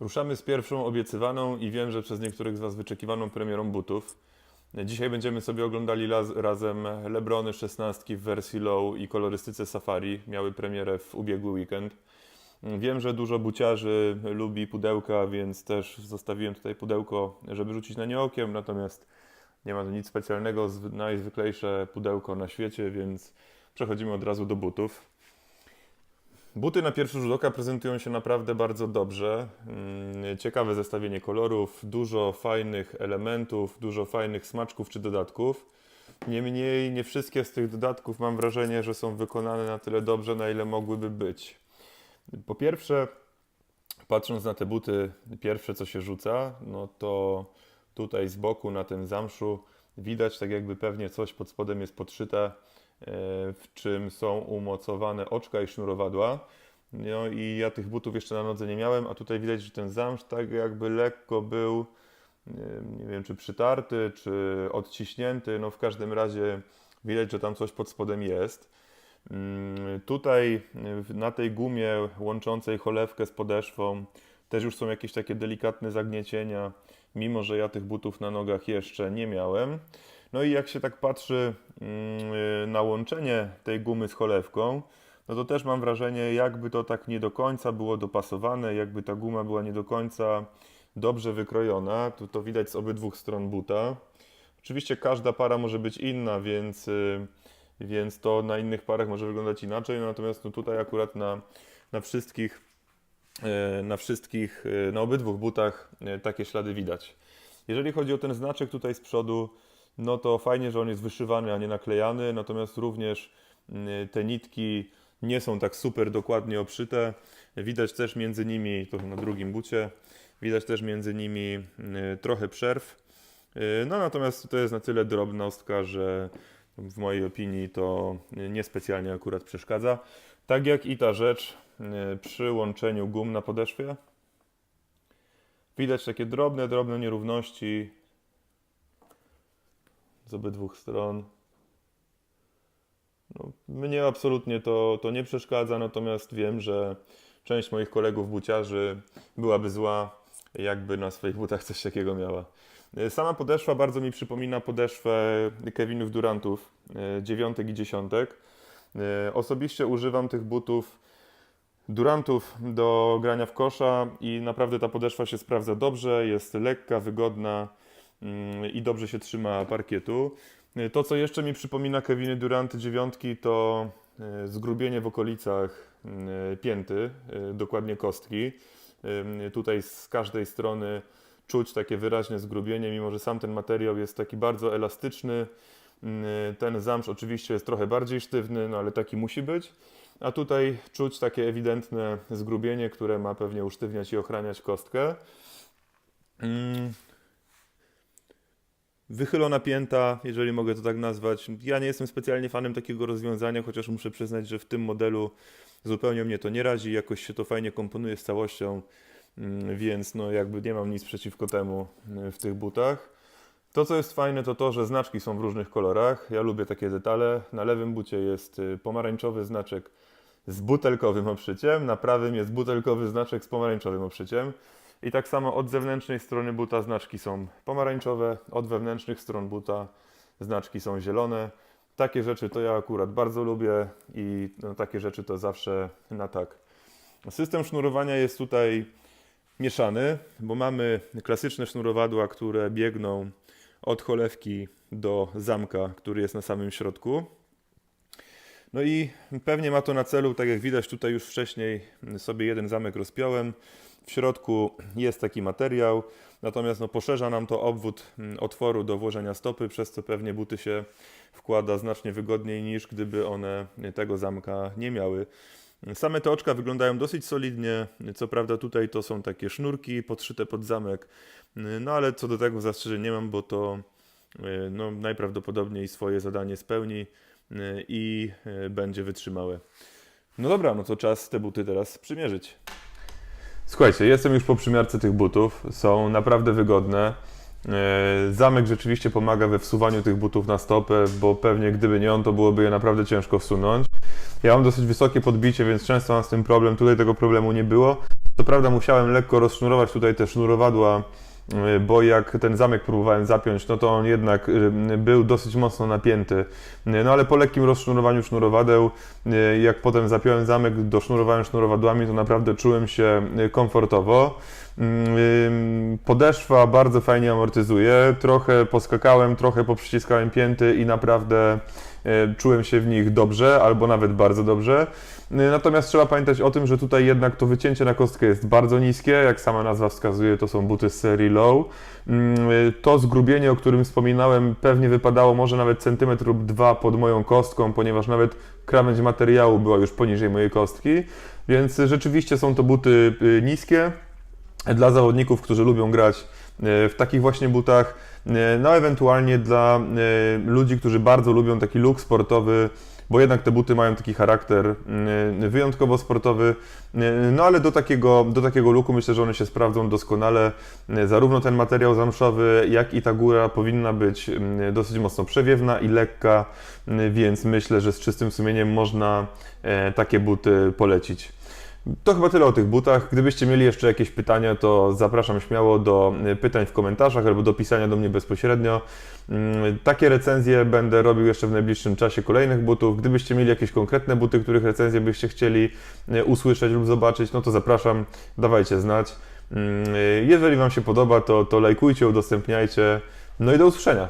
Ruszamy z pierwszą obiecywaną i wiem, że przez niektórych z Was wyczekiwaną premierą butów. Dzisiaj będziemy sobie oglądali razem Lebrony 16 w wersji low i kolorystyce safari. Miały premierę w ubiegły weekend. Wiem, że dużo buciarzy lubi pudełka, więc też zostawiłem tutaj pudełko, żeby rzucić na nie okiem, natomiast nie ma to nic specjalnego, zwy- najzwyklejsze pudełko na świecie, więc przechodzimy od razu do butów. Buty na pierwszy rzut oka prezentują się naprawdę bardzo dobrze. Mm, Ciekawe zestawienie kolorów, dużo fajnych elementów, dużo fajnych smaczków czy dodatków. Niemniej nie wszystkie z tych dodatków mam wrażenie, że są wykonane na tyle dobrze, na ile mogłyby być. Po pierwsze, patrząc na te buty, pierwsze co się rzuca, no to tutaj z boku na tym zamszu widać tak jakby pewnie coś pod spodem jest podszyte, w czym są umocowane oczka i sznurowadła. No i ja tych butów jeszcze na nodze nie miałem, a tutaj widać, że ten zamsz tak jakby lekko był, e, nie wiem czy przytarty, czy odciśnięty, no w każdym razie widać, że tam coś pod spodem jest. Mm, Tutaj na tej gumie łączącej cholewkę z podeszwą też już są jakieś takie delikatne zagniecienia, mimo że ja tych butów na nogach jeszcze nie miałem. No i jak się tak patrzy mm, y, na łączenie tej gumy z cholewką, no to też mam wrażenie, jakby to tak nie do końca było dopasowane, jakby ta guma była nie do końca dobrze wykrojona. Tu to widać z obydwu stron buta. Oczywiście każda para może być inna, więc, y, więc to na innych parach może wyglądać inaczej. Natomiast no tutaj akurat na, na wszystkich, e, na wszystkich, na obydwu butach takie ślady widać. Jeżeli chodzi o ten znaczek tutaj z przodu, no to fajnie, że on jest wyszywany, a nie naklejany, natomiast również mm, te nitki nie są tak super dokładnie obszyte. Widać też między nimi, to na drugim bucie, widać też między nimi mm, trochę przerw. Yy, No natomiast to jest na tyle drobnostka, że w mojej opinii to niespecjalnie akurat przeszkadza. Tak jak i ta rzecz yy, przy łączeniu gum na podeszwie. Widać takie drobne, drobne nierówności z obydwu stron. No, mnie absolutnie to, to nie przeszkadza, natomiast wiem, że część moich kolegów buciarzy byłaby zła, jakby na swoich butach coś takiego miała. E, Sama podeszwa bardzo mi przypomina podeszwę Kevinów Durantów, e, dziewiątek i dziesiątek. E, Osobiście używam tych butów Durantów do grania w kosza i naprawdę ta podeszwa się sprawdza dobrze, jest lekka, wygodna i dobrze się trzyma parkietu. E, To, co jeszcze mi przypomina Keviny Duranty dziewiątki, to e, zgrubienie w okolicach e, pięty, dokładnie kostki. Tutaj z każdej strony czuć takie wyraźne zgrubienie, mimo że sam ten materiał jest taki bardzo elastyczny. Mm, Ten zamsz oczywiście jest trochę bardziej sztywny, no ale taki musi być. A tutaj czuć takie ewidentne zgrubienie, które ma pewnie usztywniać i ochraniać kostkę. Mm. Wychylona pięta, jeżeli mogę to tak nazwać. Ja nie jestem specjalnie fanem takiego rozwiązania, chociaż muszę przyznać, że w tym modelu zupełnie mnie to nie razi. Jakoś się to fajnie komponuje z całością, mm, więc no jakby nie mam nic przeciwko temu y, w tych butach. To, co jest fajne, to to, że znaczki są w różnych kolorach. Ja lubię takie detale. Na lewym bucie jest y, pomarańczowy znaczek z butelkowym obszyciem, na prawym jest butelkowy znaczek z pomarańczowym obszyciem. I tak samo od zewnętrznej strony buta znaczki są pomarańczowe, od wewnętrznych stron buta znaczki są zielone. Takie rzeczy to ja akurat bardzo lubię i no, takie rzeczy to zawsze na tak. System sznurowania jest tutaj mieszany, bo mamy klasyczne sznurowadła, które biegną od cholewki do zamka, który jest na samym środku. No i pewnie ma to na celu, tak jak widać tutaj już wcześniej sobie jeden zamek rozpiąłem. W środku jest taki materiał, natomiast no, poszerza nam to obwód mm, otworu do włożenia stopy, przez co pewnie buty się wkłada znacznie wygodniej niż gdyby one tego zamka nie miały. Same te oczka wyglądają dosyć solidnie. Co prawda tutaj to są takie sznurki podszyte pod zamek, no ale co do tego zastrzeżeń nie mam, bo to y, no, najprawdopodobniej swoje zadanie spełni y, i y, będzie wytrzymałe. No dobra, no to czas te buty teraz przymierzyć. Słuchajcie, jestem już po przymiarce tych butów. Są naprawdę wygodne. E, Zamek rzeczywiście pomaga we wsuwaniu tych butów na stopę, bo pewnie gdyby nie on, to byłoby je naprawdę ciężko wsunąć. Ja mam dosyć wysokie podbicie, więc często mam z tym problem. Tutaj tego problemu nie było. Co prawda musiałem lekko rozsznurować tutaj te sznurowadła, bo jak ten zamek próbowałem zapiąć, no to on jednak y, był dosyć mocno napięty. Y, No ale po lekkim rozsznurowaniu sznurowadeł, y, jak potem zapiąłem zamek, dosznurowałem sznurowadłami, to naprawdę czułem się y, komfortowo. Ym, Podeszwa bardzo fajnie amortyzuje, trochę poskakałem, trochę poprzyciskałem pięty i naprawdę y, czułem się w nich dobrze, albo nawet bardzo dobrze. Y, Natomiast trzeba pamiętać o tym, że tutaj jednak to wycięcie na kostkę jest bardzo niskie, jak sama nazwa wskazuje, to są buty z serii low. Ym, y, To zgrubienie, o którym wspominałem, pewnie wypadało może nawet centymetr lub dwa pod moją kostką, ponieważ nawet krawędź materiału była już poniżej mojej kostki, więc rzeczywiście są to buty y, niskie dla zawodników, którzy lubią grać e, w takich właśnie butach, e, no ewentualnie dla e, ludzi, którzy bardzo lubią taki look sportowy, bo jednak te buty mają taki charakter e, wyjątkowo sportowy, e, no ale do takiego, do takiego looku myślę, że one się sprawdzą doskonale. E, Zarówno ten materiał zamszowy, jak i ta góra powinna być m, dosyć mocno przewiewna i lekka, m, więc myślę, że z czystym sumieniem można e, takie buty polecić. To chyba tyle o tych butach. Gdybyście mieli jeszcze jakieś pytania, to zapraszam śmiało do y, pytań w komentarzach albo do pisania do mnie bezpośrednio. Mm, Takie recenzje będę robił jeszcze w najbliższym czasie kolejnych butów. Gdybyście mieli jakieś konkretne buty, których recenzje byście chcieli y, usłyszeć lub zobaczyć, no to zapraszam, dawajcie znać. Mm, y, Jeżeli Wam się podoba, to, to lajkujcie, udostępniajcie. No i do usłyszenia.